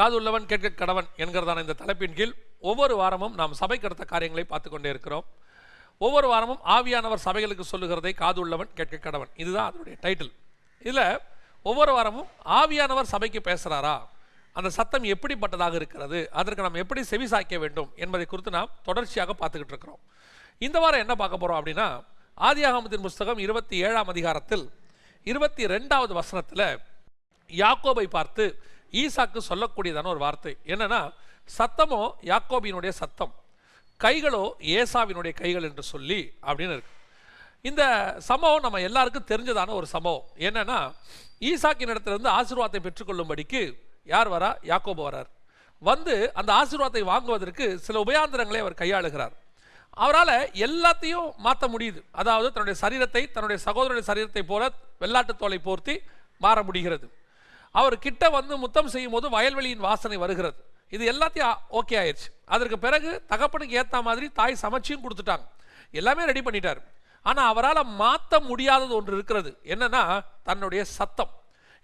காது உள்ளவன் கேட்க கடவன் என்கிறதான இந்த தலைப்பின் கீழ் ஒவ்வொரு வாரமும் நாம் சபை கடத்த காரியங்களை பார்த்து கொண்டே இருக்கிறோம். ஒவ்வொரு வாரமும் ஆவியானவர் சபைகளுக்கு சொல்லுகிறதை காது உள்ளவன் கேட்க கடவன். இதுதான் அதனுடைய டைட்டில் இதில் ஒவ்வொரு வாரமும் ஆவியானவர் சபைக்கு பேசுகிறாரா அந்த சத்தம் எப்படிப்பட்டதாக இருக்கிறது? அதற்கு நாம் எப்படி செவி சாய்க்க வேண்டும் என்பதை குறித்து நாம் தொடர்ச்சியாக பார்த்துக்கிட்டு இருக்கிறோம். இந்த வாரம் என்ன பார்க்க போகிறோம் அப்படின்னா ஆதியாகமத்தின் புஸ்தகம் இருபத்தி ஏழாம் அதிகாரத்தில் இருபத்தி ரெண்டாவது வசனத்தில் யாக்கோபை பார்த்து ஈசாக்கு சொல்லக்கூடியதான ஒரு வார்த்தை. என்னன்னா சத்தமோ யாக்கோபினுடைய சத்தம் கைகளோ ஏசாவினுடைய கைகள் என்று சொல்லி அப்படின்னு இருக்கு. இந்த சம்பவம் நம்ம எல்லாருக்கும் தெரிஞ்சதான ஒரு சம்பவம். என்னன்னா ஈசாக்கின் இடத்துலேருந்து ஆசீர்வாதத்தை பெற்றுக்கொள்ளும்படிக்கு யார் வரா? யாக்கோபு வரார். வந்து அந்த ஆசீர்வாதத்தை வாங்குவதற்கு சில உபயாந்திரங்களை அவர் கையாளுகிறார். அவரால் எல்லாத்தையும் மாற்ற முடியுது. அதாவது தன்னுடைய சரீரத்தை தன்னுடைய சகோதரனுடைய சரீரத்தை போல வெள்ளாட்டு தோலை போர்த்தி மாற முடிகிறது. அவர் கிட்ட வந்து முத்தம் செய்யும் போது வயல்வெளியின் வாசனை வருகிறது. இது எல்லாத்தையும் ஓகே ஆயிடுச்சு. அதற்கு பிறகு தகப்பனுக்கு ஏற்ற மாதிரி தாய் சமைச்சியும் கொடுத்துட்டாங்க. எல்லாமே ரெடி பண்ணிட்டார். ஆனால் அவரால் மாற்ற முடியாதது ஒன்று இருக்கிறது. என்னன்னா தன்னுடைய சத்தம்.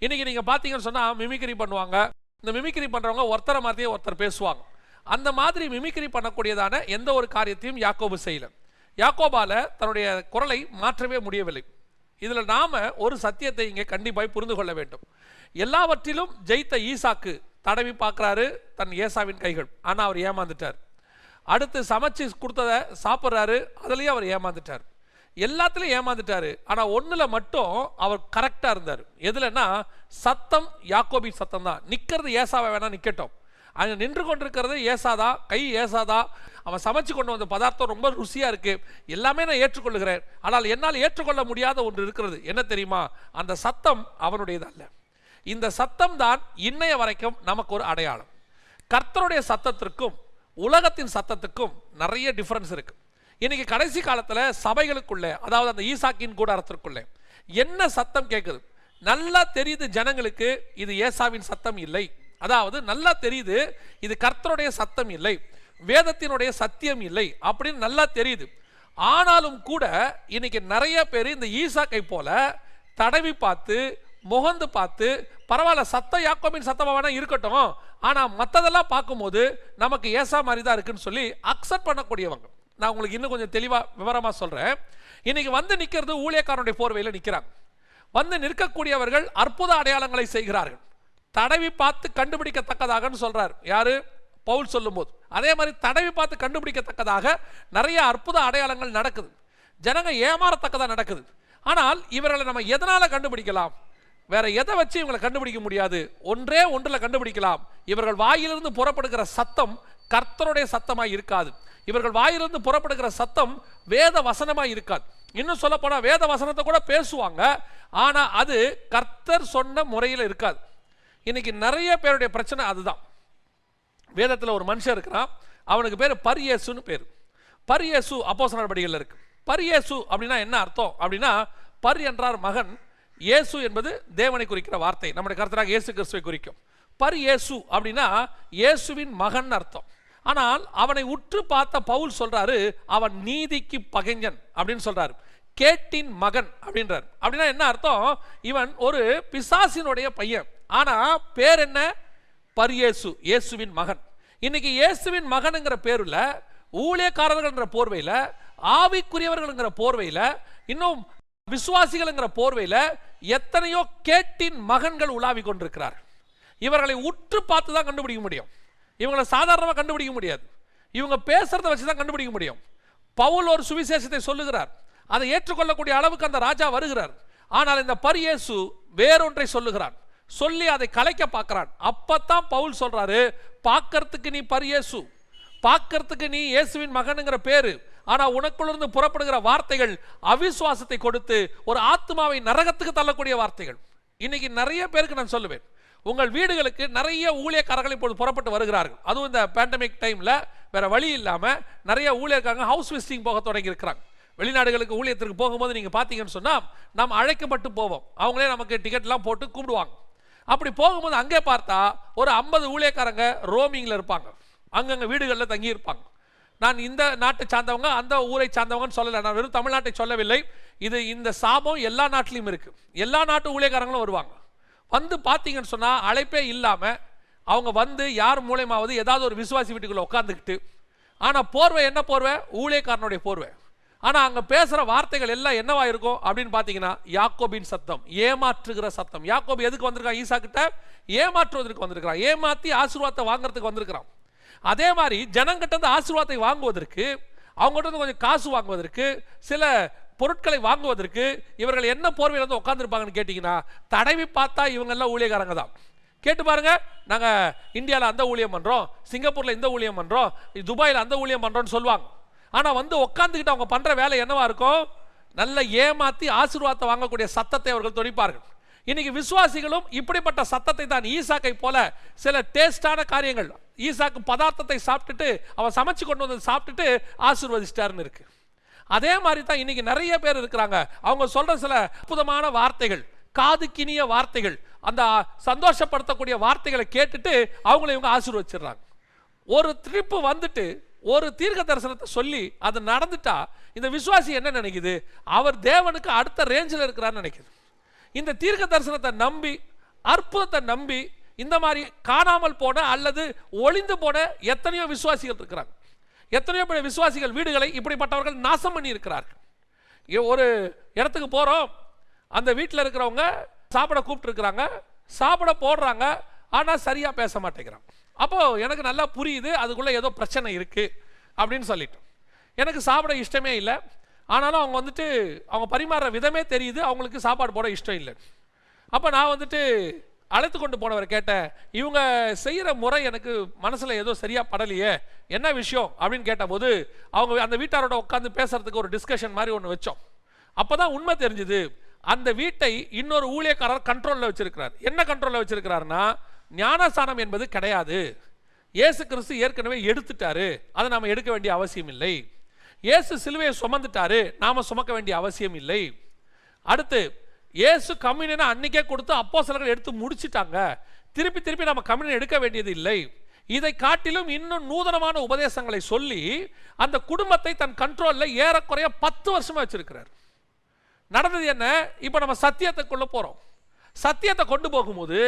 இன்னைக்கு நீங்கள் பார்த்தீங்கன்னு சொன்னால் மிமிக்ரி பண்ணுவாங்க. இந்த மிமிக்ரி பண்ணுறவங்க ஒருத்தரை மாதிரியே ஒருத்தர் பேசுவாங்க. அந்த மாதிரி மிமிக்ரி பண்ணக்கூடியதான எந்த ஒரு காரியத்தையும் யாக்கோபு செய்யல. யாக்கோபால தன்னுடைய குரலை மாற்றவே முடியவில்லை. இதில் நாம் ஒரு சத்தியத்தை இங்கே கண்டிப்பாக புரிந்து கொள்ள வேண்டும். எல்லாவற்றிலும் ஜெயித்த ஈசாக்கு தடவி பார்க்குறாரு தன் ஏசாவின் கைகள். ஆனால் அவர் ஏமாந்துட்டார். அடுத்து சமைச்சு கொடுத்ததை சாப்பிட்றாரு அதுலேயும் அவர் ஏமாந்துட்டார். எல்லாத்துலேயும் ஏமாந்துட்டாரு. ஆனால் ஒன்றில் மட்டும் அவர் கரெக்டாக இருந்தார். எதுலன்னா சத்தம் யாக்கோபின் சத்தம் தான். நிற்கிறது ஏசாவை வேணால் நிற்கட்டும் அங்கே நின்று கொண்டிருக்கிறது ஏசாதா கை ஏசாதா அவன் சமைச்சு கொண்டு வந்த பதார்த்தம் ரொம்ப ருசியாக இருக்குது எல்லாமே நான் ஏற்றுக்கொள்ளுகிறேன். ஆனால் என்னால் ஏற்றுக்கொள்ள முடியாத ஒன்று இருக்கிறது. என்ன தெரியுமா? அந்த சத்தம் அவனுடையது அல்ல இந்த சத்தம் தான் இன்னைய வரைக்கும் நமக்கு ஒரு அடையாளம். கர்த்தருடைய சத்தத்திற்கும் உலகத்தின் சத்தத்துக்கும் நிறைய டிஃப்ரென்ஸ் இருக்கு. இன்னைக்கு கடைசி காலத்தில் சபைகளுக்குள்ளே அதாவது அந்த ஈசாக்கின் கூடாரத்திற்குள்ளே என்ன சத்தம் கேட்குது நல்லா தெரியுது ஜனங்களுக்கு இது ஏசாவின் சத்தம் இல்லை. அதாவது நல்லா தெரியுது இது கர்த்தருடைய சத்தம் இல்லை. வேதத்தினுடைய சத்தியம் இல்லை அப்படின்னு நல்லா தெரியுது. ஆனாலும் கூட இன்னைக்கு நிறைய பேர் இந்த ஈசாக்கை போல தடவி பார்த்து முகந்து பார்த்து பரவாயில்ல சத்தம் யாக்கோபின் சத்தமாக வேணா இருக்கட்டும். ஆனால் மற்றதெல்லாம் பார்க்கும்போது நமக்கு ஏசா மாதிரி தான் இருக்குன்னு சொல்லி அக்செப்ட் பண்ணக்கூடியவங்க. நான் உங்களுக்கு இன்னும் கொஞ்சம் தெளிவாக விவரமாக சொல்கிறேன் இன்றைக்கி வந்து நிற்கிறது ஊழியக்காரனுடைய போர்வையில் நிற்கிறாங்க வந்து நிற்கக்கூடியவர்கள் அற்புத அடையாளங்களை செய்கிறார்கள். தடவி பார்த்து கண்டுபிடிக்கத்தக்கதாகன்னு சொல்கிறார் யார்? பவுல் சொல்லும்போது. அதே மாதிரி தடவி பார்த்து கண்டுபிடிக்கத்தக்கதாக நிறைய அற்புத அடையாளங்கள் நடக்குது. ஜனங்க ஏமாறத்தக்கதாக நடக்குது. ஆனால் இவர்களை நம்ம எதனால் கண்டுபிடிக்கலாம்? வேற எதை வச்சு இவங்களை கண்டுபிடிக்க முடியாது? ஒன்றே ஒன்றில் கண்டுபிடிக்கலாம். இவர்கள் வாயிலிருந்து புறப்படுகிற சத்தம் கர்த்தருடைய சத்தமாக இருக்காது. இவர்கள் வாயிலிருந்து புறப்படுகிற சத்தம் வேத வசனமாக இருக்காது. இன்னும் சொல்ல போனால் வேத வசனத்தை கூட பேசுவாங்க. ஆனால் அது கர்த்தர் சொன்ன முறையில் இருக்காது. இன்னைக்கு நிறைய பேருடைய பிரச்சனை அதுதான். வேதத்தில் ஒரு மனுஷன் இருக்கிறான். அவனுக்கு பேர் பரியேசுன்னு பேர். பரியேசு அப்போஸ்தலர் நடவடிக்கையில் இருக்கு. பரியேசு அப்படின்னா என்ன அர்த்தம்? அப்படின்னா பர் என்றார் மகன் இயேசு என்பது தேவனை குறிக்கிற வார்த்தை. நம்முடைய கருத்தராக இயேசு கிறிஸ்துவை குறிக்கும். பர் இயேசு அப்படின்னா இயேசுவின் மகன் அர்த்தம். ஆனால் அவனை உற்று பார்த்த பவுல் சொல்றாரு அவன் நீதிக்கு பகைஞன் அப்படின்னு சொல்றாரு. கேட்டின் மகன் அப்படின்றார். அப்படின்னா என்ன அர்த்தம்? இவன் ஒரு பிசாசினுடைய பையன். ஆனா பேர் என்ன? பரியேசு இயேசுவின் மகன். இன்னைக்கு இயேசுவின் மகனுங்கிற பேருல ஊழியக்காரர்கள்ங்கிற போர்வையில் ஆவிக்குரியவர்கள்ங்கிற போர்வையில் இன்னும் விசுவாசிகள்ங்கிற போர்வையில எத்தனையோ கேட்டின் மகன்கள் உலாவி கொண்டிருக்கிறார் இவர்களை உற்று பார்த்து தான் கண்டுபிடிக்க முடியும். இவங்களை சாதாரணமாக கண்டுபிடிக்க முடியாது. இவங்க பேசுறதை வச்சு தான் கண்டுபிடிக்க முடியும். பவுல் ஒரு சுவிசேஷத்தை சொல்லுகிறார். அதை ஏற்றுக்கொள்ளக்கூடிய அளவுக்கு அந்த ராஜா வருகிறார். ஆனால் இந்த பரியேசு வேறொன்றை சொல்லுகிறான். சொல்லி அதை கலைக்க பார்க்கிறான். அப்பத்தான் பவுல் சொல்றாரு பார்க்கறதுக்கு நீ பரியேசு பார்க்கறதுக்கு நீ இயேசுவின் மகனுங்கிற பேரு. ஆனால் உனக்குள்ளிருந்து புறப்படுகிற வார்த்தைகள் அவிசுவாசத்தை கொடுத்து ஒரு ஆத்மாவை நரகத்துக்கு தள்ளக்கூடிய வார்த்தைகள். இன்னைக்கு நிறைய பேருக்கு நான் சொல்லுவேன். உங்கள் வீடுகளுக்கு நிறைய ஊழியக்காரர்கள் இப்போது புறப்பட்டு வருகிறார்கள். அதுவும் இந்த பேண்டமிக் டைமில் வேறு வழி இல்லாமல் நிறைய ஊழியர்காரங்க ஹவுஸ் விசிட்டிங் போக தொடங்கி இருக்கிறாங்க. வெளிநாடுகளுக்கு ஊழியத்திற்கு போகும்போது நீங்கள் பார்த்தீங்கன்னு சொன்னால் நாம் அழைக்கப்பட்டு போவோம். அவங்களே நமக்கு டிக்கெட்லாம் போட்டு கூப்பிடுவாங்க. அப்படி போகும்போது அங்கே பார்த்தா ஒரு ஐம்பது ஊழியக்காரங்க ரோமிங்கில் இருப்பாங்க. அங்கங்கே வீடுகளில் தங்கி இருப்பாங்க நான் இந்த நாட்டை சார்ந்தவங்க அந்த ஊரை சார்ந்தவங்கன்னு சொல்லலை. நான் வெறும் தமிழ்நாட்டை சொல்லவில்லை. இது இந்த சாபம் எல்லா நாட்டிலையும் இருக்குது எல்லா நாட்டு ஊழியக்காரங்களும் வருவாங்க. வந்து பார்த்தீங்கன்னு சொன்னால் அழைப்பே இல்லாமல் அவங்க வந்து யார் மூலயமாவது ஏதாவது ஒரு விசுவாசி வீட்டுக்குள்ளே உட்காந்துக்கிட்டு ஆனால் போர்வை என்ன போர்வை? ஊழியக்காரனுடைய போர்வை. ஆனால் அங்கே பேசுகிற வார்த்தைகள் எல்லாம் என்னவா இருக்கும் அப்படின்னு பார்த்தீங்கன்னா யாக்கோபின் சத்தம் ஏமாற்றுகிற சத்தம். யாக்கோபி எதுக்கு வந்திருக்கான்? ஈசா கிட்ட ஏமாற்றுவதற்கு வந்திருக்கிறான். ஏமாற்றி ஆசீர்வாதத்தை வாங்குறதுக்கு வந்திருக்கிறான். அதே மாதிரி ஜனங்கிட்ட இருந்து ஆசீர்வாதத்தை வாங்குவதற்கு அவங்ககிட்ட இருந்து கொஞ்சம் காசு வாங்குவதற்கு சில பொருட்களை வாங்குவதற்கு இவர்கள் என்ன போர்வையில் வந்து உட்காந்துருப்பாங்கன்னு கேட்டிங்கன்னா தடவி பார்த்தா இவங்கெல்லாம் ஊழியக்காரங்க தான். கேட்டு பாருங்க நாங்கள் இந்தியாவில் அந்த ஊழியம் பண்ணுறோம் சிங்கப்பூரில் இந்த ஊழியம் பண்ணுறோம் துபாயில் அந்த ஊழியம் பண்ணுறோன்னு சொல்லுவாங்க. ஆனால் வந்து உட்காந்துக்கிட்டு அவங்க பண்ணுற வேலை என்னவா இருக்கும்? நல்ல ஏமாற்றி ஆசீர்வாதத்தை வாங்கக்கூடிய சத்தத்தை அவர்கள் துணிப்பார்கள் இன்னைக்கு விசுவாசிகளும் இப்படிப்பட்ட சத்தத்தை தான் ஈசாக்கை போல சில டேஸ்டான காரியங்கள். ஈசாக்கு பதார்த்தத்தை சாப்பிட்டுட்டு அவன் சமைச்சு கொண்டு வந்து சாப்பிட்டுட்டு ஆசீர்வதிச்சிட்டாருன்னு இருக்கு. அதே மாதிரி தான் இன்னைக்கு நிறைய பேர் இருக்கிறாங்க. அவங்க சொல்ற சில அற்புதமான வார்த்தைகள் காதுக்கினிய வார்த்தைகள் அந்த சந்தோஷப்படுத்தக்கூடிய வார்த்தைகளை கேட்டுட்டு அவங்கள இவங்க ஆசீர்வச்சிடுறாங்க ஒரு திருப்பு வந்துட்டு ஒரு தீர்க்க தரிசனத்தை சொல்லி அது நடந்துட்டா இந்த விசுவாசி என்ன நினைக்குது? அவர் தேவனுக்கு அடுத்த ரேஞ்சில் இருக்கிறான்னு நினைக்குது. இந்த தீர்க்க தரிசனத்தை நம்பி அற்புதத்தை நம்பி இந்த மாதிரி காணாமல் போன அல்லது ஒளிந்து போன எத்தனையோ விசுவாசிகள் இருக்கிறாங்க. எத்தனையோ பேர் விசுவாசிகள் வீடுகளை இப்படிப்பட்டவர்கள் நாசம் பண்ணி இருக்கிறார்கள் ஒரு இடத்துக்கு போகிறோம் அந்த வீட்டில் இருக்கிறவங்க சாப்பிட கூப்பிட்டுருக்குறாங்க. சாப்பிட போடுறாங்க. ஆனால் சரியாக பேச மாட்டேங்கிறான். அப்போது எனக்கு நல்லா புரியுது. அதுக்குள்ளே ஏதோ பிரச்சனை இருக்குது அப்படின்னு சொல்லிட்டு எனக்கு சாப்பிட இஷ்டமே இல்லை. ஆனாலும் அவங்க வந்துட்டு அவங்க பரிமாறுற விதமே தெரியுது அவங்களுக்கு சாப்பாடு போட இஷ்டம் இல்லை. அப்போ நான் வந்துட்டு அழைத்து கொண்டு போனவரை கேட்டேன் இவங்க செய்கிற முறை எனக்கு மனசில் ஏதோ சரியாக படலையே என்ன விஷயம்? அப்படின்னு கேட்டபோது அவங்க அந்த வீட்டாரோட உட்காந்து பேசுறதுக்கு ஒரு டிஸ்கஷன் மாதிரி ஒன்று வச்சோம். அப்போ தான் உண்மை தெரிஞ்சுது அந்த வீட்டை இன்னொரு ஊழியக்காரர் கண்ட்ரோலில் வச்சிருக்கிறார். என்ன கண்ட்ரோலில் வச்சிருக்கிறாருன்னா ஞானஸ்தானம் என்பது கிடையாது. இயேசு கிறிஸ்து ஏற்கனவே எடுத்துட்டாரு. அதை நாம் எடுக்க வேண்டிய அவசியம் இல்லை. இயேசு சிலுவையை சுமந்துட்டாரு. நாம சுமக்க வேண்டிய அவசியம் இல்லை. அடுத்து இயேசு கம்யூனியனை அன்னைக்கே கொடுத்து அப்போஸ்தலர்கள் எடுத்து முடிச்சிட்டாங்க. திருப்பி திருப்பி நம்ம கம்யூனியன் எடுக்க வேண்டியது இல்லை. இதை காட்டிலும் இன்னும் நூதனமான உபதேசங்களை சொல்லி அந்த குடும்பத்தை தன் கண்ட்ரோலில் ஏறக்குறைய பத்து வருஷமா வச்சிருக்கிறார். நடந்தது என்ன? இப்போ நம்ம சத்தியத்தை கொள்ள போறோம். சத்தியத்தை கொண்டு போகும்போது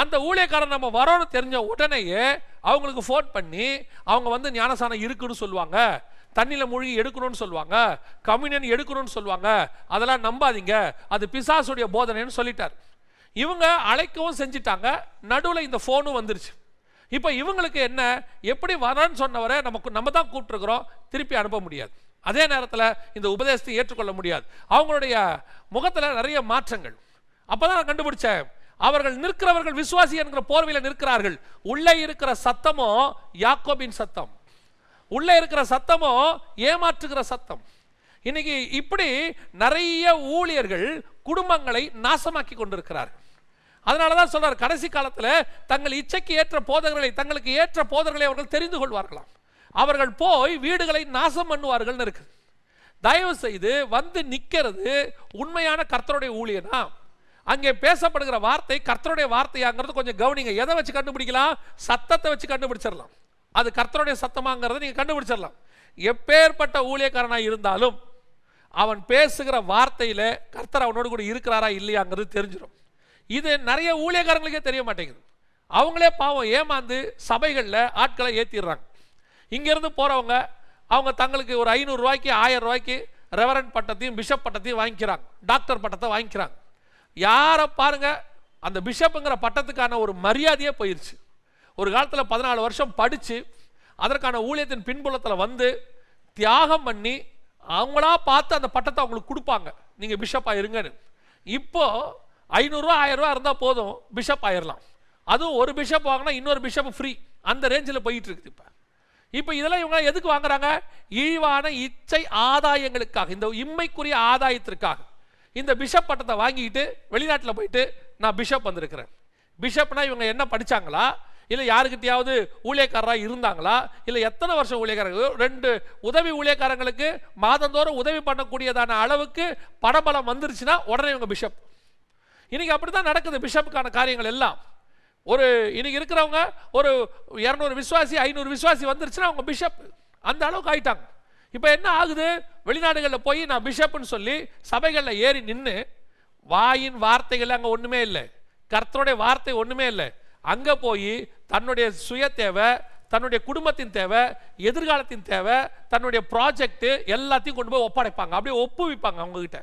அந்த ஊழியக்காரன் நம்ம வரோன்னு தெரிஞ்ச உடனேயே அவங்களுக்கு ஃபோன் பண்ணி அவங்க வந்து ஞானசானம் இருக்குன்னு சொல்லுவாங்க. தண்ணியில் மூழ்கி எடுக்கணும்னு சொல்லுவாங்க. கம்யூனியன் எடுக்கணும்னு சொல்லுவாங்க. அதெல்லாம் நம்பாதீங்க. அது பிசாசுடைய போதனைன்னு சொல்லிட்டார். இவங்க அழைக்கவும் செஞ்சிட்டாங்க. நடுவில் இந்த ஃபோனும் வந்துருச்சு. இப்போ இவங்களுக்கு என்ன? எப்படி வரேன்னு சொன்னவரை நமக்கு நம்ம தான் கூப்பிட்டுருக்குறோம். திருப்பி அனுப்ப முடியாது. அதே நேரத்தில் இந்த உபதேசத்தை ஏற்றுக்கொள்ள முடியாது. அவங்களுடைய முகத்தில் நிறைய மாற்றங்கள். அப்பதான் நான் கண்டுபிடிச்சேன். அவர்கள் நிற்கிறவர்கள் விசுவாசி என்கிற போர்வையில் நிற்கிறார்கள். உள்ளே இருக்கிற சத்தமும் யாக்கோபின் சத்தம். உள்ளே இருக்கிற சத்தமோ ஏமாற்றுகிற சத்தம். இன்னைக்கு இப்படி நிறைய ஊழியர்கள் குடும்பங்களை நாசமாக்கி கொண்டிருக்கிறார்கள் அதனால தான் சொல்றார் கடைசி காலத்தில் தங்கள் இச்சைக்கு ஏற்ற போதகர்களை தங்களுக்கு ஏற்ற போதகர்களை அவர்கள் தெரிந்து கொள்வார்களாம். அவர்கள் போய் வீடுகளை நாசம் பண்ணுவார்கள்னு இருக்கு. தயவு செய்து வந்து நிற்கிறது உண்மையான கர்த்தருடைய ஊழியனா? அங்கே பேசப்படுகிற வார்த்தை கர்த்தருடைய வார்த்தையாங்கிறது கொஞ்சம் கவனிங்க. எதை வச்சு கண்டுபிடிக்கலாம்? சத்தத்தை வச்சு கண்டுபிடிச்சிடலாம். அது கர்த்தருடைய சத்தமாங்கிறத நீங்கள் கண்டுபிடிச்சிடலாம். எப்பேற்பட்ட ஊழியக்காரனாக இருந்தாலும் அவன் பேசுகிற வார்த்தையில் கர்த்தர் அவனோடு கூட இருக்கிறாரா இல்லையாங்கிறது தெரிஞ்சிடும். இது நிறைய ஊழியக்காரங்களுக்கே தெரிய மாட்டேங்குது. அவங்களே பாவம் ஏமாந்து சபைகளில் ஆட்களை ஏற்றிடுறாங்க இங்கேருந்து போகிறவங்க அவங்க தங்களுக்கு ஒரு ஐநூறுரூவாய்க்கு ஆயிரம் ரூபாய்க்கு ரெவரண்ட் பட்டத்தையும் பிஷப் பட்டத்தையும் வாங்கிக்கிறாங்க. டாக்டர் பட்டத்தை வாங்கிக்கிறாங்க. யாரை பாருங்க அந்த பிஷப்புங்கிற பட்டத்துக்கான ஒரு மரியாதையே போயிடுச்சு ஒரு காலத்தில் பதினாலு வருஷம் படித்து அதற்கான ஊழியத்தின் பின்புலத்தில் வந்து தியாகம் பண்ணி அவங்களா பார்த்து அந்த பட்டத்தை அவங்களுக்கு கொடுப்பாங்க. நீங்கள் பிஷப்பாக இருங்கன்னு. இப்போது ஐநூறுரூவா ஆயிரரூவா இருந்தால் போதும் பிஷப் ஆயிரலாம். அதுவும் ஒரு பிஷப் வாங்கினா இன்னொரு பிஷப் ஃப்ரீ. அந்த ரேஞ்சில் போயிட்டு இருக்குது இப்போ. இப்போ இதெல்லாம் இவங்க எதுக்கு வாங்குறாங்க? இழிவான இச்சை ஆதாயங்களுக்காக இந்த இம்மைக்குரிய ஆதாயத்திற்காக. இந்த பிஷப் பட்டத்தை வாங்கிக்கிட்டு வெளிநாட்டில் போயிட்டு நான் பிஷப் வந்திருக்கிறேன். பிஷப்னா இவங்க என்ன படித்தாங்களா இல்லை யாருக்கிட்டையாவது ஊழியக்காரராக இருந்தாங்களா? இல்லை எத்தனை வருஷம் ஊழியக்காரங்க ரெண்டு உதவி ஊழியக்காரங்களுக்கு மாதந்தோறும் உதவி பண்ணக்கூடியதான அளவுக்கு படபலம் வந்துருச்சுன்னா உடனே இவங்க பிஷப் இன்றைக்கி அப்படி தான் நடக்குது பிஷப்புக்கான காரியங்கள் எல்லாம். ஒரு இன்னைக்கு இருக்கிறவங்க ஒரு இரநூறு விசுவாசி ஐநூறு விசுவாசி வந்துருச்சுன்னா அவங்க பிஷப் அந்த அளவுக்கு ஆயிட்டாங்க. இப்போ என்ன ஆகுது? வெளிநாடுகளில் போய் நான் பிஷப்னு சொல்லி சபைகளில் ஏறி நின்று வாயின் வார்த்தைகள் அங்கே ஒன்றுமே இல்லை. கர்த்தருடைய வார்த்தை ஒன்றுமே இல்லை. அங்கே போய் தன்னுடைய சுய தேவை தன்னுடைய குடும்பத்தின் தேவை எதிர்காலத்தின் தேவை தன்னுடைய ப்ராஜெக்ட்டு எல்லாத்தையும் கொண்டு போய் ஒப்படைப்பாங்க. அப்படியே ஒப்புவிப்பாங்க அவங்கக்கிட்ட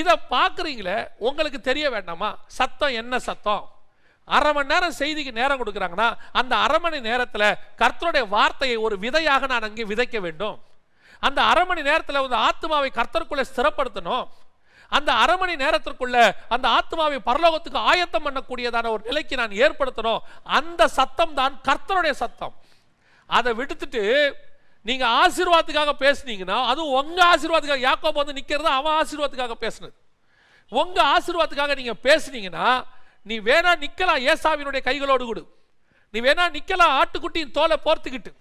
இதை பார்க்குறீங்களே உங்களுக்கு தெரிய வேண்டாமா? சத்தம் என்ன சத்தம்? அரை மணி நேரம் செய்திக்கு நேரம் கொடுக்குறாங்கன்னா அந்த அரை மணி நேரத்தில் கர்த்தருடைய வார்த்தையை ஒரு விதையாக நான் அங்கே விதைக்க வேண்டும். அந்த அரை மணி நேரத்தில் வந்து ஆத்மாவை கர்த்தருக்குள்ளே ஸ்திரப்படுத்தணும். அந்த அரை மணி நேரத்திற்குள்ள அந்த ஆத்மாவை பரலோகத்துக்கு ஆயத்தம் பண்ணக்கூடியதான ஒரு நிலைக்கு நான் ஏற்படுத்தணும். அந்த சத்தம் தான் கர்த்தருடைய சத்தம். அதை விடுத்துட்டு நீங்க ஆசீர்வாதத்துக்காக பேசுனீங்கன்னா அதுவும் உங்க ஆசீர்வாதத்துக்காக யாக்கோப் வந்து நிக்கிறது அவன் ஆசீர்வாதத்துக்காக பேசுனது. உங்க ஆசீர்வாதத்துக்காக நீங்க பேசுனீங்கன்னா நீ வேணா நிக்கலாம் ஏசாவினுடைய கைகளோடு கொடு. நீ வேணா நிக்கலாம் ஆட்டுக்குட்டியின் தோலை போர்த்துக்கிட்டு.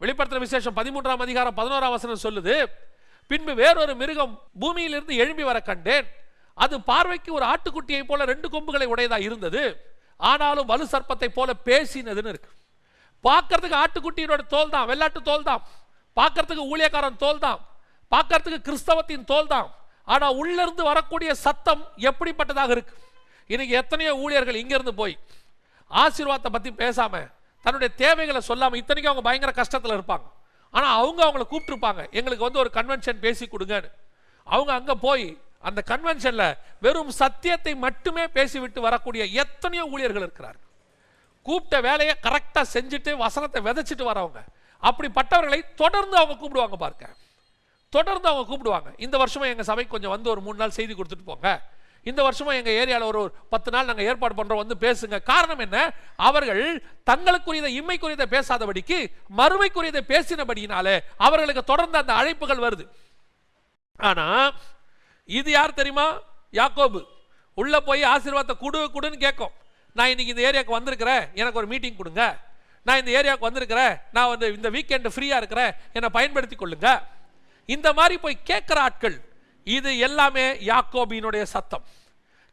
வெளிப்படுத்துற விசேஷம் பதிமூன்றாம் அதிகாரம் பதினோராம் வசனம் சொல்லுது பின்பு வேறொரு மிருகம் பூமியிலிருந்து எழும்பி வர கண்டேன். அது பார்வைக்கு ஒரு ஆட்டுக்குட்டியை போல ரெண்டு கொம்புகளை உடையதா இருந்தது. ஆனாலும் வலு சர்ப்பத்தை போல பேசினதுன்னு இருக்கு. பார்க்கறதுக்கு ஆட்டுக்குட்டியினோட தோல் தான் வெள்ளாட்டு தோல் தான் பார்க்கறதுக்கு ஊழியக்காரன் தோல் தான் பார்க்கறதுக்கு கிறிஸ்தவத்தின் தோல் தான் ஆனால் உள்ளிருந்து வரக்கூடிய சத்தம் எப்படிப்பட்டதாக இருக்கு? இன்னைக்கு எத்தனையோ ஊழியர்கள் இங்கேருந்து போய் ஆசீர்வாதத்தை பற்றி பேசாம தன்னுடைய தேவைகளை சொல்லாமல் இத்தனைக்கும் அவங்க பயங்கர கஷ்டத்தில் இருப்பாங்க. ஆனால் அவங்க அவங்கள கூப்பிட்டுருப்பாங்க. எங்களுக்கு வந்து ஒரு கன்வென்ஷன் பேசி கொடுங்கன்னு. அவங்க அங்கே போய் அந்த கன்வென்ஷனில் வெறும் சத்தியத்தை மட்டுமே பேசிவிட்டு வரக்கூடிய எத்தனையோ ஊழியர்கள் இருக்கிறார் கூப்பிட்ட வேலையை கரெக்டாக செஞ்சுட்டு வசனத்தை விதைச்சிட்டு வரவங்க. அப்படிப்பட்டவர்களை தொடர்ந்து அவங்க கூப்பிடுவாங்க பார்க்க தொடர்ந்து அவங்க கூப்பிடுவாங்க. இந்த வருஷமும் எங்கள் சபைக்கு கொஞ்சம் வந்து ஒரு மூணு நாள் செய்தி கொடுத்துட்டு போங்க. இந்த வருஷமும் எங்கள் ஏரியாவில் ஒரு பத்து நாள் நாங்கள் ஏற்பாடு பண்ணுறோம் வந்து பேசுங்க. காரணம் என்ன? அவர்கள் தங்களுக்குரியதை இம்மைக்குரியதை பேசாதபடிக்கு மறுமைக்குரியதை பேசினபடியினாலே அவர்களுக்கு தொடர்ந்து அந்த அழைப்புகள் வருது. ஆனால் இது யார் தெரியுமா? யாக்கோபு. உள்ளே போய் ஆசீர்வாதத்தை கொடு கொடுன்னு கேட்கும். நான் இன்னைக்கு இந்த ஏரியாவுக்கு வந்திருக்கிறேன் எனக்கு ஒரு மீட்டிங் கொடுங்க. நான் இந்த ஏரியாவுக்கு வந்திருக்கிறேன் நான் வந்து இந்த வீக்கெண்டு ஃப்ரீயாக இருக்கிறேன் என்னை பயன்படுத்தி கொள்ளுங்க. இந்த மாதிரி போய் கேட்குற ஆட்கள் இது எல்லாமே யாக்கோபியினுடைய சத்தம்.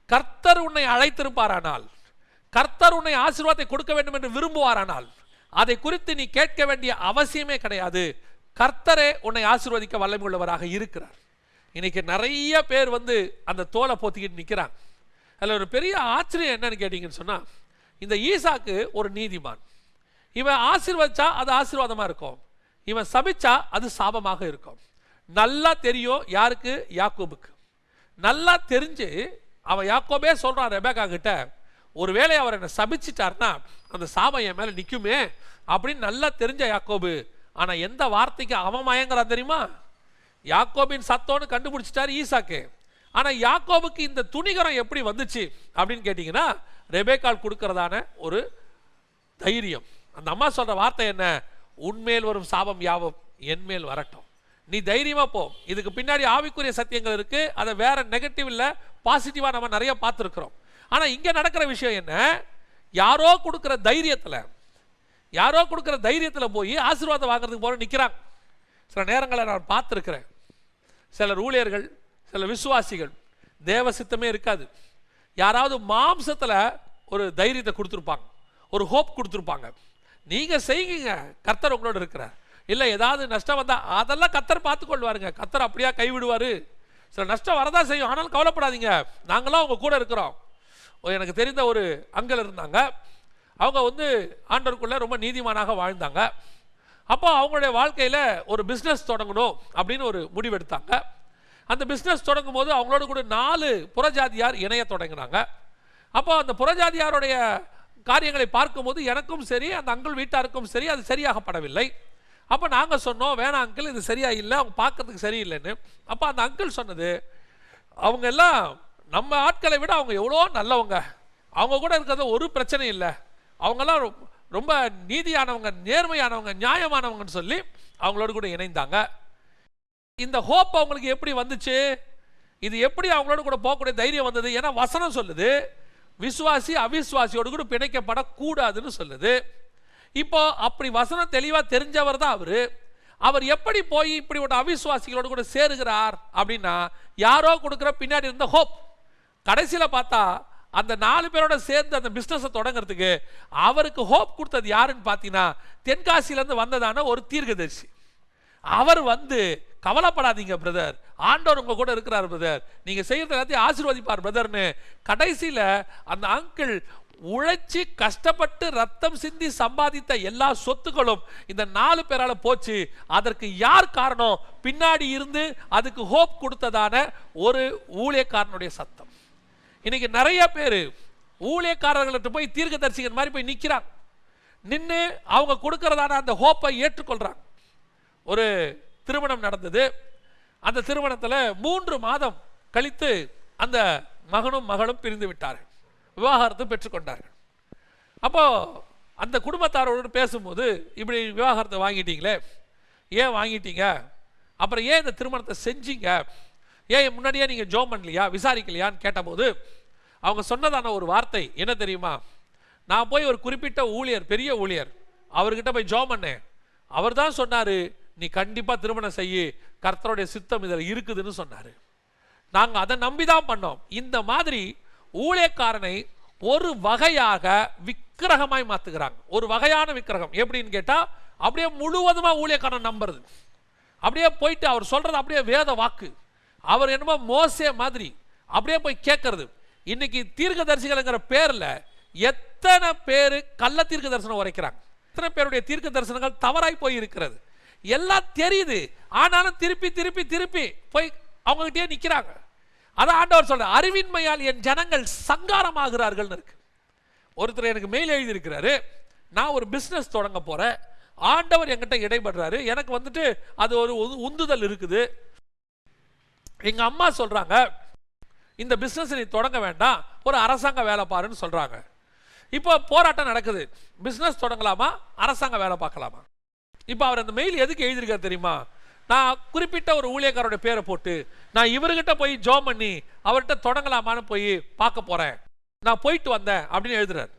கர்த்தர் உன்னை அழைத்திருப்பாரானால் கர்த்தர் உன்னை ஆசீர்வாதத்தை கொடுக்க வேண்டும் என்று விரும்புவாரானால் அதை குறித்து நீ கேட்க வேண்டிய அவசியமே கிடையாது. கர்த்தரே உன்னை ஆசீர்வதிக்க வல்லமை உள்ளவராக இருக்கிறார். இன்னைக்கு நிறைய பேர் வந்து அந்த தோலை போத்திக்கிட்டு நிற்கிறாங்க அதில் ஒரு பெரிய ஆச்சரியம் என்னன்னு கேட்டிங்கன்னு சொன்னால் இந்த ஈசாக்கு ஒரு நீதிமான். இவன் ஆசீர்வதிச்சா அது ஆசீர்வாதமாக இருக்கும். இவன் சபிச்சா அது சாபமாக இருக்கும். நல்லா தெரியும் யாருக்கு? யாக்கோபுக்கு. நல்லா தெரிஞ்சு அவன் யாக்கோபே சொல்கிறான் ரெபேக்கா கிட்ட ஒருவேளை அவர் என்னை சபிச்சிட்டார்னா அந்த சாபம் என் மேலே நிற்குமே அப்படின்னு நல்லா தெரிஞ்ச யாக்கோபு. ஆனால் எந்த வார்த்தைக்கு அவன் மயங்குறான் தெரியுமா? யாக்கோபின் சத்தோன்னு கண்டுபிடிச்சிட்டாரு ஈசாக்கு. ஆனால் யாக்கோபுக்கு இந்த துணிகரம் எப்படி வந்துச்சு அப்படின்னு கேட்டிங்கன்னா ரெபேக்கால் கொடுக்கறதான ஒரு தைரியம். அந்த அம்மா சொல்கிற வார்த்தை என்ன? உன்மேல் வரும் சாபம் யாவும் என்மேல் வரட்டும். நீ தைரியமாக போ. இதுக்கு பின்னாடி ஆவிக்குரிய சத்தியங்கள் இருக்குது அதை வேற நெகட்டிவ் இல்லை பாசிட்டிவாக நம்ம நிறைய பார்த்துருக்குறோம். ஆனால் இங்கே நடக்கிற விஷயம் என்ன? யாரோ கொடுக்குற தைரியத்தில் யாரோ கொடுக்குற தைரியத்தில் போய் ஆசீர்வாதம் வாங்குறதுக்கு போகிற நிற்கிறாங்க சில நேரங்களை நான் பார்த்துருக்குறேன். சில ஊழியர்கள் சில விசுவாசிகள் தேவ சித்தமே இருக்காது. யாராவது மாம்சத்தில் ஒரு தைரியத்தை கொடுத்துருப்பாங்க. ஒரு ஹோப் கொடுத்துருப்பாங்க. நீங்கள் செய்யுங்க. கர்த்தர் உங்களோட இருக்கிறார். இல்லை ஏதாவது நஷ்டம் வந்தால் அதெல்லாம் கத்தர் பார்த்து கொள்வாருங்க அப்படியா கைவிடுவார். சில நஷ்டம் வரதான் செய்யும். ஆனாலும் கவலைப்படாதீங்க. நாங்களாம் அவங்க கூட இருக்கிறோம். எனக்கு தெரிந்த ஒரு அங்கல் இருந்தாங்க. அவங்க வந்து ஆண்டவருக்குள்ள ரொம்ப நீதிமானாக வாழ்ந்தாங்க. அப்போ அவங்களுடைய வாழ்க்கையில் ஒரு பிஸ்னஸ் தொடங்கணும் அப்படின்னு ஒரு முடிவெடுத்தாங்க. அந்த பிஸ்னஸ் தொடங்கும் போது அவங்களோட கூட நாலு புறஜாதியார் இணைய தொடங்கினாங்க. அப்போ அந்த புறஜாதியாருடைய காரியங்களை பார்க்கும்போது எனக்கும் சரி அந்த அங்குள் வீட்டாருக்கும் சரி அது சரியாகப்படவில்லை. அப்போ நாங்கள் சொன்னோம் வேணாம் அங்கிள் இது சரியாக இல்லை அவங்க பார்க்கறதுக்கு சரியில்லைன்னு. அப்போ அந்த அங்கிள் சொன்னது அவங்க எல்லாம் நம்ம ஆட்களை விட அவங்க எவ்வளோ நல்லவங்க. அவங்க கூட இருக்கிறது ஒரு பிரச்சனையும் இல்லை. அவங்கெல்லாம் ரொம்ப நீதியானவங்க நேர்மையானவங்க நியாயமானவங்கன்னு சொல்லி அவங்களோட கூட இணைந்தாங்க. இந்த ஹோப் அவங்களுக்கு எப்படி வந்துச்சு? இது எப்படி அவங்களோட கூட போகக்கூடிய தைரியம் வந்தது? ஏன்னா வசனம் சொல்லுது விசுவாசி அவிஸ்வாசியோடு கூட பிணைக்கப்படக்கூடாதுன்னு சொல்லுது. இப்போ அப்படி வசனம் தெளிவாக தெரிஞ்சவர் தான் அவர். அவர் எப்படி போய் இப்படி ஒரு அவிசுவாசிகளோடு கூட சேருகிறார் அப்படின்னா யாரோ கொடுக்குற பின்னாடி இருந்த ஹோப். கடைசியில் பார்த்தா அந்த நாலு பேரோட சேர்ந்து அந்த பிஸ்னஸை தொடங்குறதுக்கு அவருக்கு ஹோப் கொடுத்தது யாருன்னு பார்த்தீங்கன்னா தென்காசியிலேருந்து வந்ததான ஒரு தீர்க்கதரிசி. அவர் வந்து கவலைப்படாதீங்க பிரதர் ஆண்டவர் உங்க கூட இருக்கிறார் பிரதர் நீங்க செய்யறது எல்லாத்தையும் ஆசீர்வதிப்பார் பிரதர்னு கடைசியில அந்த அங்கிள் உழைச்சி கஷ்டப்பட்டு ரத்தம் சிந்தி சம்பாதித்த எல்லா சொத்துக்களும் இந்த நாலு பேரால போச்சு. அதற்கு யார் காரணம்? பின்னாடி இருந்து அதுக்கு ஹோப் கொடுத்ததான ஒரு ஊழியக்காரனுடைய சத்தம். இன்னைக்கு நிறைய பேர் ஊழியக்காரர்கள்ட்ட போய் தீர்க்க தரிசிகன் மாதிரி போய் நிற்கிறாங்க நின்று அவங்க கொடுக்கறதான அந்த ஹோப்பை ஏற்றுக்கொள்கிறாங்க ஒரு திருமணம் நடந்தது. அந்த திருமணத்தில் மூன்று மாதம் கழித்து அந்த மகனும் மகளும் பிரிந்து விட்டார்கள். விவாகரத்து பெற்றுக்கொண்டார்கள். அப்போது அந்த குடும்பத்தாரோடு பேசும்போது இப்படி விவாகரத்தை வாங்கிட்டீங்களே ஏன் வாங்கிட்டீங்க? அப்புறம் ஏன் இந்த திருமணத்தை செஞ்சீங்க? ஏன் முன்னாடியே நீங்கள் ஜோம் பண்ணலையா விசாரிக்கலையான்னு கேட்டபோது அவங்க சொன்னதான ஒரு வார்த்தை என்ன தெரியுமா? நான் போய் ஒரு குறிப்பிட்ட ஊழியர் பெரிய ஊழியர் அவர்கிட்ட போய் ஜோம் பண்ணேன். அவர் தான் சொன்னார் நீ கண்டிப்பாக திருமணம் செய்ய கர்த்தருடைய சித்தம் இதில் இருக்குதுன்னு சொன்னார். நாங்கள் அதை நம்பி தான் பண்ணோம். இந்த மாதிரி ஊழியக்காரனை ஒரு வகையாக விக்கிரகமாய் மாத்துகிறாங்க. ஒரு வகையான விக்கிரகம். எப்படின்னு கேட்டால் அப்படியே முழுவதுமாக ஊழியக்காரன் நம்புறது. அப்படியே போயிட்டு அவர் சொல்றது அப்படியே வேத வாக்கு. அவர் என்னமோ மோசே மாதிரி அப்படியே போய் கேட்கறது இன்னைக்கு தீர்க்கதரிசிகள்ங்கிற பேர்ல எத்தனை பேர் கள்ள தீர்க்க தரிசனம் உரைக்கிறாங்க. எத்தனை பேருடைய தீர்க்க தரிசனங்கள் தவறாய் போய் இருக்கிறது எல்லாம் தெரியுது. ஆனாலும் திருப்பி திருப்பி திருப்பி போய் அவங்ககிட்டயே நிற்கிறாங்க அதான் ஆண்டவர் சொல்ற அறிவின்மையால் என் ஜனங்கள் சங்காரமாகிறார்கள்னு இருக்கு. ஒருத்தர் எனக்கு மெயில் எழுதியிருக்கிறாரு நான் ஒரு பிஸ்னஸ் தொடங்க போறேன். ஆண்டவர் என்கிட்ட இடைபடுறாரு. எனக்கு வந்துட்டு அது ஒரு உந்துதல் இருக்குது. எங்க அம்மா சொல்றாங்க இந்த பிஸ்னஸ் நீ தொடங்க வேண்டாம். ஒரு அரசாங்க வேலை பாருன்னு சொல்றாங்க. இப்போ போராட்டம் நடக்குது. பிஸ்னஸ் தொடங்கலாமா? அரசாங்க வேலை பார்க்கலாமா? இப்போ அவர் அந்த மெயில் எதுக்கு எழுதியிருக்கார் தெரியுமா? நான் குறிப்பிட்ட ஒரு ஊழியக்காரோட பேரை போட்டு நான் இவர்கிட்ட போய் ஜோ பண்ணி அவர்கிட்ட தொடங்கலாமான்னு போய் பார்க்க போகிறேன் நான் போயிட்டு வந்தேன் அப்படின்னு எழுதுறார்.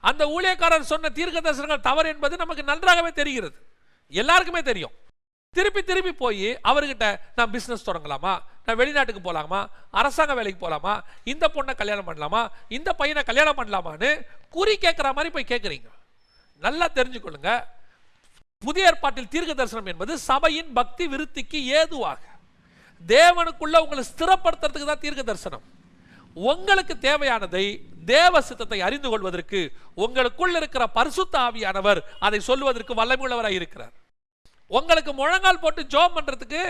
அந்த ஊழியக்காரர் சொன்ன தீர்க்க தரிசனங்கள் தவறு என்பது நமக்கு நன்றாகவே தெரிகிறது. எல்லாருக்குமே தெரியும். திருப்பி திருப்பி போய் அவர்கிட்ட நான் பிஸ்னஸ் தொடங்கலாமா? நான் வெளிநாட்டுக்கு போகலாமா அரசாங்க வேலைக்கு போகலாமா இந்த பொண்ணை கல்யாணம் பண்ணலாமா? இந்த பையனை கல்யாணம் பண்ணலாமான்னு குறி கேட்குற மாதிரி போய் கேட்குறீங்க. நல்லா தெரிஞ்சுக்கொள்ளுங்க. புதிய ஏற்பாட்டில் தீர்க்க தரிசனம் என்பது சபையின் பக்தி விருத்திக்கு ஏதுவாக. தேவனுக்குள்ள உங்களை ஸ்திரப்படுத்துறதுக்கு தான் தீர்க்க தரிசனம். உங்களுக்கு தேவையானதை தேவ சித்தத்தை அறிந்து கொள்வதற்கு உங்களுக்குள் இருக்கிற பரிசுத்த ஆவியானவர் அதை சொல்லுவதற்கு வல்லமையுள்ளவராய் இருக்கிறார். உங்களுக்கு முழங்கால் போட்டு ஜோம் பண்றதுக்கு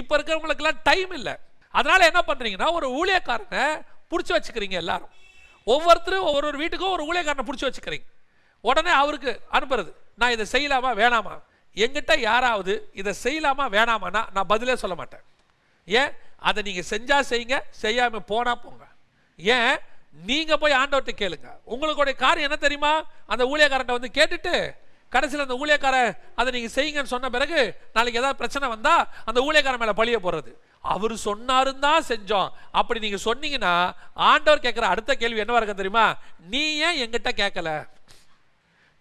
இப்ப இருக்கிறவங்களுக்கெல்லாம் டைம் இல்லை. அதனால என்ன பண்றீங்கன்னா ஒரு ஊழியக்காரனை பிடிச்சி வச்சுக்கிறீங்க எல்லாரும். ஒவ்வொருத்தரும் ஒவ்வொரு வீட்டுக்கும் ஒரு ஊழியக்காரனை பிடிச்சி வச்சுக்கிறீங்க. உடனே அவருக்கு அனுப்புறது. நான் இதை செய்யலாமா வேணாமா? எங்கிட்ட யாராவது இதை செய்யலாமா வேணாமான்னா நான் பதிலே சொல்ல மாட்டேன். ஏன்? அதை நீங்கள் செஞ்சால் செய்யுங்க செய்யாமல் போனால் போங்க. ஏன்? நீங்கள் போய் ஆண்டவர்கிட்ட கேளுங்க. உங்களுடைய காரியம் என்ன தெரியுமா? அந்த ஊழியக்காரன்ட்ட வந்து கேட்டுட்டு கடைசியில் அந்த ஊழியக்காரன் அதை நீங்கள் செய்யுங்கன்னு சொன்ன பிறகு நாளைக்கு ஏதாவது பிரச்சனை வந்தால் அந்த ஊழியக்காரன் மேலே பழிய போடுறது. அவர் சொன்னாருன்னு தான் செஞ்சோம். அப்படி நீங்கள் சொன்னீங்கன்னா ஆண்டவர் கேட்குற அடுத்த கேள்வி என்னவா இருக்கும் தெரியுமா? நீ ஏன் எங்கிட்ட கேட்கல?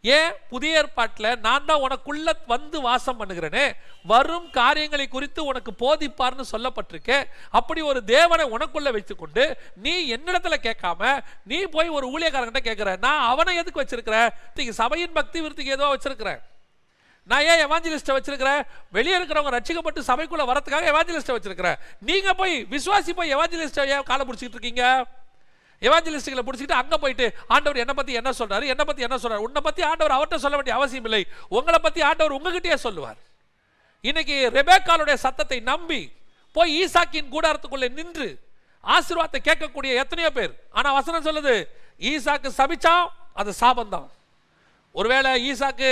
ஏன் புதிய ஏற்பாட்டில் நான் தான் உனக்குள்ள வந்து வாசம் பண்ணுகிறேனே? வரும் காரியங்களை குறித்து உனக்கு போதிப்பார்னு சொல்லப்பட்டிருக்கு. அப்படி ஒரு தேவனை உனக்குள்ள வைத்துக்கொண்டு நீ என்னிடத்துல கேட்காம நீ போய் ஒரு ஊழியக்காரங்கிட்ட கேட்குற நான் அவனை எதுக்கு வச்சிருக்கிறேன் நீங்க சபையின் பக்தி விருத்திக்கு ஏதோ வச்சிருக்கிறேன் நான் ஏன் எவாஞ்சலிஸ்ட்டை வச்சிருக்கிறேன் வெளியே இருக்கிறவங்க ரட்சிக்கப்பட்டு சபைக்குள்ளே வரதுக்காக எவாஞ்சலிஸ்ட்டை வச்சிருக்கிறேன் நீங்கள் போய் விசுவாசி போய் எவாஞ்சலிஸ்ட்டை ஏன் காலை பிடிச்சிக்கிட்டு இருக்கீங்க? எவாஞ்சலிஸ்டுகளை பிடிச்சிட்டு அங்கே போயிட்டு ஆண்டவர் என்னை பற்றி என்ன சொல்கிறாரு என்னை பற்றி என்ன சொல்கிறார் உன்னை பற்றி ஆண்டவர் அவர்கிட்ட சொல்ல வேண்டிய அவசியம் இல்லை. உங்களை பற்றி ஆண்டவர் உங்ககிட்டயே சொல்லுவார். இன்னைக்கு ரெபேக்காலுடைய சத்தத்தை நம்பி போய் ஈசாக்கின் கூடாரத்துக்குள்ளே நின்று ஆசீர்வாதத்தை கேட்கக்கூடிய எத்தனையோ பேர். ஆனால் வசனம் சொல்லுது ஈசாக்கு சபிச்சான் அது சாபந்தான் ஒருவேளை ஈசாக்கு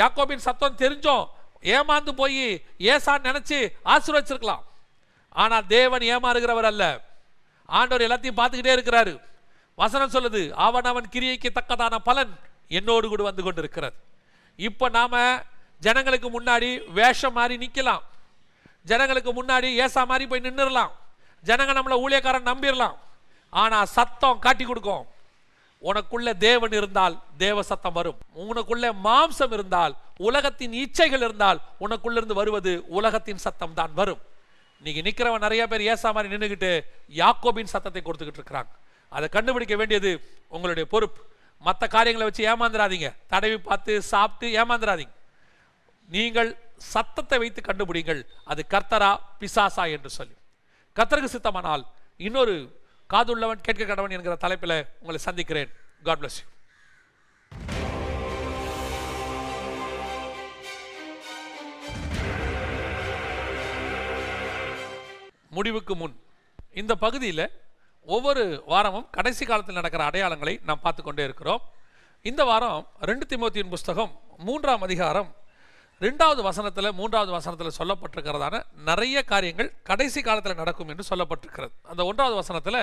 யாக்கோபின் சத்தம் தெரிஞ்சோம் ஏமாந்து போய் ஏசான்னு நினச்சி ஆசீர்வச்சிருக்கலாம். ஆனால் தேவன் ஏமாறுகிறவர் அல்ல. ஆண்டவர் எல்லாத்தையும் பார்த்துக்கிட்டே இருக்கிறாரு. வசனம் சொல்லுது அவன் அவன் கிரியைக்கு தக்கதான பலன் என்னோடு கூட வந்து கொண்டிருக்கிறது. இப்போ நாம ஜனங்களுக்கு முன்னாடி வேஷம் மாறி நிற்கலாம் ஜனங்களுக்கு முன்னாடி ஏசா மாதிரி போய் நின்றுடலாம் ஜனங்க நம்மளை ஊழியக்காரன் நம்பிடலாம். ஆனால் சத்தம் காட்டி கொடுக்கும். உனக்குள்ள தேவன் இருந்தால் தேவ சத்தம் வரும். உனக்குள்ள மாம்சம் இருந்தால் உலகத்தின் இச்சைகள் இருந்தால் உனக்குள்ளிருந்து வருவது உலகத்தின் சத்தம் தான் வரும். இன்னைக்கு நிற்கிறவன் நிறைய பேர் ஏசா மாதிரி நின்றுக்கிட்டு யாக்கோபின் சத்தத்தை கொடுத்துக்கிட்டு இருக்கிறாங்க. அதை கண்டுபிடிக்க வேண்டியது உங்களுடைய பொறுப்பு. மற்ற காரியங்களை வச்சு ஏமாந்துடாதீங்க தடவி பார்த்து சாப்பிட்டு ஏமாந்துடாதீங்க நீங்கள் சத்தத்தை வைத்து கண்டுபிடிங்கள். அது கர்த்தரா பிசாசா என்று சொல்லி. கர்த்தருக்கு சித்தமானால் இன்னொரு காதுள்ளவன் கேட்க கடவன் என்கிற தலைப்பில் உங்களை சந்திக்கிறேன். காட் பிளஸ் யூ முடிவுக்கு முன். இந்த பகுதியில் ஒவ்வொரு வாரமும் கடைசி காலத்தில் நடக்கிற அடையாளங்களை நாம் பார்த்து கொண்டே இருக்கிறோம். இந்த வாரம் ரெண்டு திமுத்தியின் புஸ்தகம் மூன்றாம் அதிகாரம் ரெண்டாவது வசனத்தில் மூன்றாவது வசனத்தில் சொல்லப்பட்டிருக்கிறதான நிறைய காரியங்கள் கடைசி காலத்தில் நடக்கும் என்று சொல்லப்பட்டிருக்கிறது. அந்த ஒன்றாவது வசனத்தில்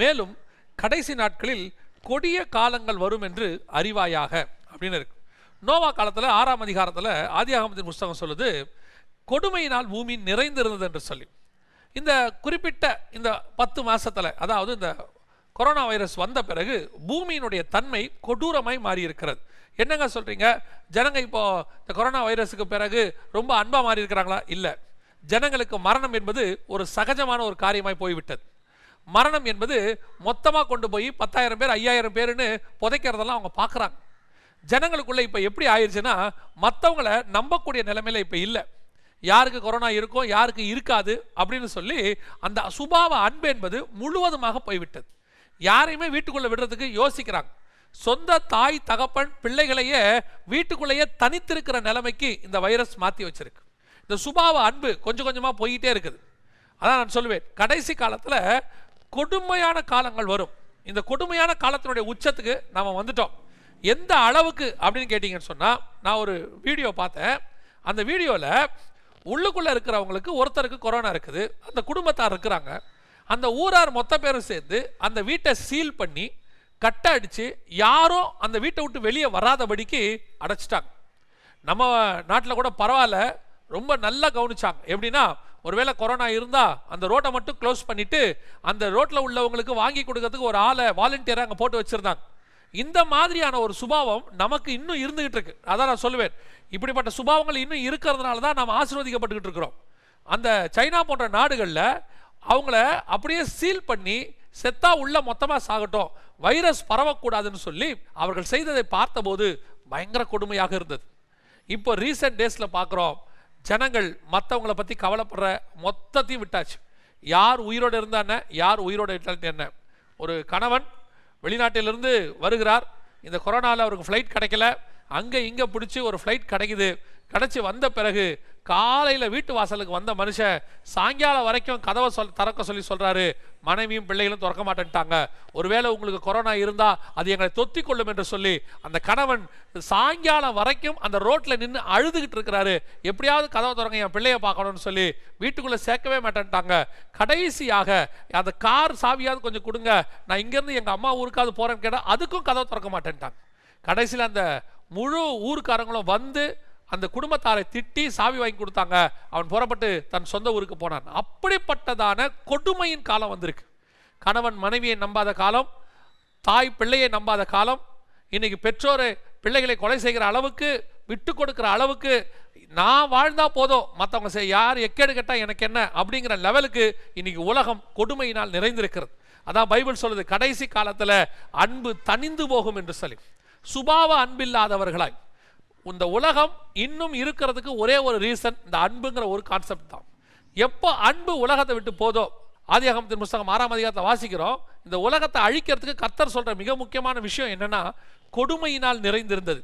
மேலும் கடைசி நாட்களில் கொடிய காலங்கள் வரும் என்று அறிவாயாக அப்படின்னு இருக்கு. நோவா காலத்தில் ஆறாம் அதிகாரத்தில் ஆதியாகமத்தின் புஸ்தகம் சொல்லுது கொடுமையினால் பூமி நிறைந்திருந்தது என்று சொல்லி. இந்த குறிப்பிட்ட இந்த பத்து மாதத்தில் அதாவது இந்த கொரோனா வைரஸ் வந்த பிறகு பூமியினுடைய தன்மை கொடூரமாய் மாறி இருக்கிறது என்னங்க சொல்கிறீங்க ஜனங்க இப்போது இந்த கொரோனா வைரஸுக்கு பிறகு ரொம்ப அன்பாக மாறி இருக்கிறாங்களா ஜனங்களுக்கு மரணம் என்பது ஒரு சகஜமான ஒரு காரியமாய் போய்விட்டது. மரணம் என்பது மொத்தமாக கொண்டு போய் பத்தாயிரம் பேர் ஐயாயிரம் பேருன்னு புதைக்கிறதெல்லாம் அவங்க பார்க்குறாங்க ஜனங்களுக்குள்ளே இப்போ எப்படி ஆயிடுச்சுன்னா மற்றவங்களை நம்பக்கூடிய நிலைமையில் இப்போ இல்லை. யாருக்கு கொரோனா இருக்கும் யாருக்கு இருக்காது அப்படின்னு சொல்லி அந்த சுபாவ அன்பு என்பது முழுவதுமாக போய்விட்டது. யாரையுமே வீட்டுக்குள்ளே விடுறதுக்கு யோசிக்கிறாங்க. சொந்த தாய் தகப்பன் பிள்ளைகளையே வீட்டுக்குள்ளேயே தனித்திருக்கிற நிலைமைக்கு இந்த வைரஸ் மாற்றி வச்சிருக்கு. இந்த சுபாவ அன்பு கொஞ்சம் கொஞ்சமாக போயிட்டே இருக்குது. அதான் நான் சொல்லுவேன். கடைசி காலத்தில் கொடுமையான காலங்கள் வரும். இந்த கொடுமையான காலத்தினுடைய உச்சத்துக்கு நாம் வந்துட்டோம். எந்த அளவுக்கு அப்படின்னு கேட்டிங்கன்னு சொன்னால் நான் ஒரு வீடியோ பார்த்தேன். அந்த வீடியோவில் உள்ளுக்குள்ளே இருக்கிறவங்களுக்கு ஒருத்தருக்கு கொரோனா இருக்குது அந்த குடும்பத்தார் இருக்கிறாங்க. அந்த ஊரார் மொத்த பேரும் சேர்ந்து அந்த வீட்டை சீல் பண்ணி கட்டை அடித்து யாரும் அந்த வீட்டை விட்டு வெளியே வராதபடிக்கு அடைச்சிட்டாங்க. நம்ம நாட்டில் கூட பரவாயில்ல ரொம்ப நல்லா கவனிச்சாங்க. எப்படின்னா ஒருவேளை கொரோனா இருந்தால் அந்த ரோட்டை மட்டும் க்ளோஸ் பண்ணிவிட்டு அந்த ரோட்டில் உள்ளவங்களுக்கு வாங்கி கொடுக்கறதுக்கு ஒரு ஆளை வாலண்டியராக அங்கே போட்டு வச்சுருந்தாங்க. இந்த மாதிரியான ஒரு சுபாவம் நமக்கு இன்னும் இருந்துகிட்டு இருக்கு. அதான் நான் சொல்லுவேன். இப்படிப்பட்ட சுபாவங்கள் இன்னும் இருக்கிறதுனால தான் நாம் ஆசீர்வதிக்கப்பட்டுக்கிட்டு இருக்கிறோம். அந்த சைனா போன்ற நாடுகளில் அவங்கள அப்படியே சீல் பண்ணி செத்தா உள்ள மொத்தமாக சாகட்டும் வைரஸ் பரவக்கூடாதுன்னு சொல்லி அவர்கள் செய்ததை பார்த்தபோது பயங்கர கொடுமையாக இருந்தது. இப்போ ரீசெண்ட் டேஸில் பார்க்குறோம் ஜனங்கள் மற்றவங்கள பற்றி கவலைப்படுற மொத்தத்தையும் விட்டாச்சு. யார் உயிரோடு இருந்தா என்ன? யார் உயிரோடு இல்லாட்டி என்ன? ஒரு கணவன் வெளிநாட்டிலிருந்து வருகிறார். இந்த கொரோனாவில் அவருக்கு ஃப்ளைட் கிடைக்கல. அங்கே இங்கே பிடிச்சி ஒரு ஃப்ளைட் கிடைக்குது. கிடச்சி வந்த பிறகு காலையில் வீட்டு வாசலுக்கு வந்த மனுஷன் சாயங்காலம் வரைக்கும் கதவை சொல் திறக்க சொல்லி சொல்கிறாரு மனைவியும் பிள்ளைகளும் திறக்க மாட்டேன்ட்டாங்க. ஒருவேளை உங்களுக்கு கொரோனா இருந்தால் அது எங்களை தொத்தி கொள்ளும் என்று சொல்லி அந்த கணவன் சாயங்காலம் வரைக்கும் அந்த ரோட்டில் நின்று அழுதுகிட்டு இருக்கிறாரு. எப்படியாவது கதவை திறங்க என் பிள்ளைய பார்க்கணும்னு சொல்லி வீட்டுக்குள்ளே சேர்க்கவே மாட்டேன்ட்டாங்க. கடைசியாக அந்த கார் சாவியாவது கொஞ்சம் கொடுங்க. நான் இங்கேருந்து எங்கள் அம்மா ஊருக்காவது போகிறேன்னு கேட்டால் அதுக்கும் கதவை திறக்க மாட்டேன்ட்டாங்க. கடைசியில் அந்த முழு ஊருக்காரங்களும் வந்து அந்த குடும்பத்தாரை திட்டி சாவி வாங்கி கொடுத்தாங்க. அவன் புறப்பட்டு தன் சொந்த ஊருக்கு போனான். அப்படிப்பட்டதான கொடுமையின் காலம் வந்திருக்கு. கணவன் மனைவியை நம்பாத காலம் தாய் பிள்ளையை நம்பாத காலம் இன்னைக்கு பெற்றோர் பிள்ளைகளை கொலை செய்கிற அளவுக்கு விட்டு கொடுக்குற அளவுக்கு நான் வாழ்ந்தா போதும் மற்றவங்க செய் யார் எக்கேடு கேட்டால் எனக்கு என்ன அப்படிங்கிற லெவலுக்கு இன்னைக்கு உலகம் கொடுமையினால் நிறைந்திருக்கிறது. அதான் பைபிள் சொல்லுது கடைசி காலத்தில் அன்பு தனிந்து போகும் என்று சொல்லி. சுபாவ அன்பில்லாதவர்களாய் இந்த உலகம் இன்னும் இருக்கிறதுக்கு ஒரே ஒரு ரீசன் இந்த அன்புங்கிற ஒரு கான்செப்ட் தான். எப்போ அன்பு உலகத்தை விட்டு போதோ ஆதியாகமத்தின் புஸ்தகம் ஆறாம் அதிகாரத்தை வாசிக்கிறோம் இந்த உலகத்தை அழிக்கிறதுக்கு கத்தர் சொல்கிற மிக முக்கியமான விஷயம் என்னன்னா கொடுமையினால் நிறைந்திருந்தது.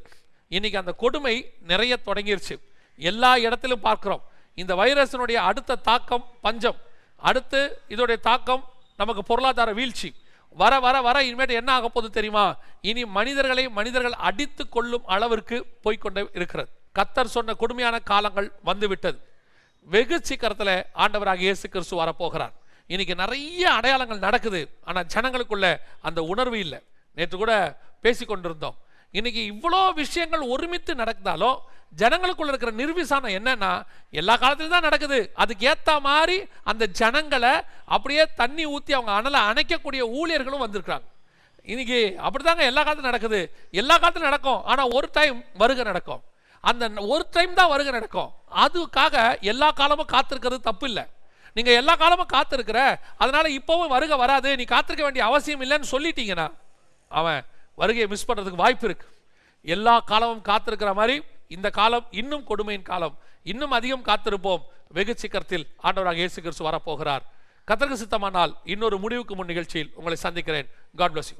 இன்னைக்கு அந்த கொடுமை நிறைய தொடங்கிருச்சு. எல்லா இடத்திலும் பார்க்குறோம். இந்த வைரஸினுடைய அடுத்த தாக்கம் பஞ்சம். அடுத்து இதோடைய தாக்கம் நமக்கு பொருளாதார வீழ்ச்சி. வர வர வர இனிமேட்டு என்ன ஆக போகுது தெரியுமா? இனி மனிதர்களை மனிதர்கள் அடித்து கொள்ளும் அளவிற்கு போய்க்கொண்டே இருக்கிறது. கத்தர் சொன்ன கொடுமையான காலங்கள் வந்துவிட்டது. வெகு சீக்கிரத்தில் ஆண்டவராக இயேசு கிறிஸ்து வரப்போகிறார். இன்னைக்கு நிறைய அடையாளங்கள் நடக்குது. ஆனால் ஜனங்களுக்குள்ள அந்த உணர்வு இல்லை. நேற்று கூட பேசி கொண்டிருந்தோம் இன்னைக்கு இவ்வளோ விஷயங்கள் ஒருமித்து நடந்தாலும் ஜனங்களுக்குள்ள இருக்கிற நிர்விசானம் என்னன்னா எல்லா காலத்திலும் தான் நடக்குது. அதுக்கு ஏற்ற மாதிரி அந்த ஜனங்களை அப்படியே தண்ணி ஊற்றி அவங்க அனலை அணைக்கக்கூடிய ஊழியர்களும் வந்திருக்கிறாங்க. இன்னைக்கு அப்படிதாங்க எல்லா காலத்திலும் நடக்குது. எல்லா காலத்திலும் நடக்கும். ஆனால் ஒரு டைம் வருகை நடக்கும். அந்த ஒரு டைம் தான் வருகை நடக்கும். அதுக்காக எல்லா காலமும் காத்திருக்கிறது தப்பு இல்லை. நீங்கள் எல்லா காலமும் காத்திருக்கிற அதனால இப்போவும் வருகை வராது. நீ காத்திருக்க வேண்டிய அவசியம் இல்லைன்னு சொல்லிட்டீங்கன்னா அவன் வருகையை மிஸ் பண்றதுக்கு வாய்ப்பு இருக்கு. எல்லா காலமும் காத்திருக்கிற மாதிரி இந்த காலம் இன்னும் கொடுமையின் காலம். இன்னும் அதிகம் காத்திருப்போம். வெகு சீக்கிரத்தில் ஆண்டவராக இயேசு கிறிஸ்து வரப்போகிறார். கத்தருக்கு சித்தமானால் இன்னொரு முடிவுக்கு முன் நிகழ்ச்சியில் உங்களை சந்திக்கிறேன். God bless you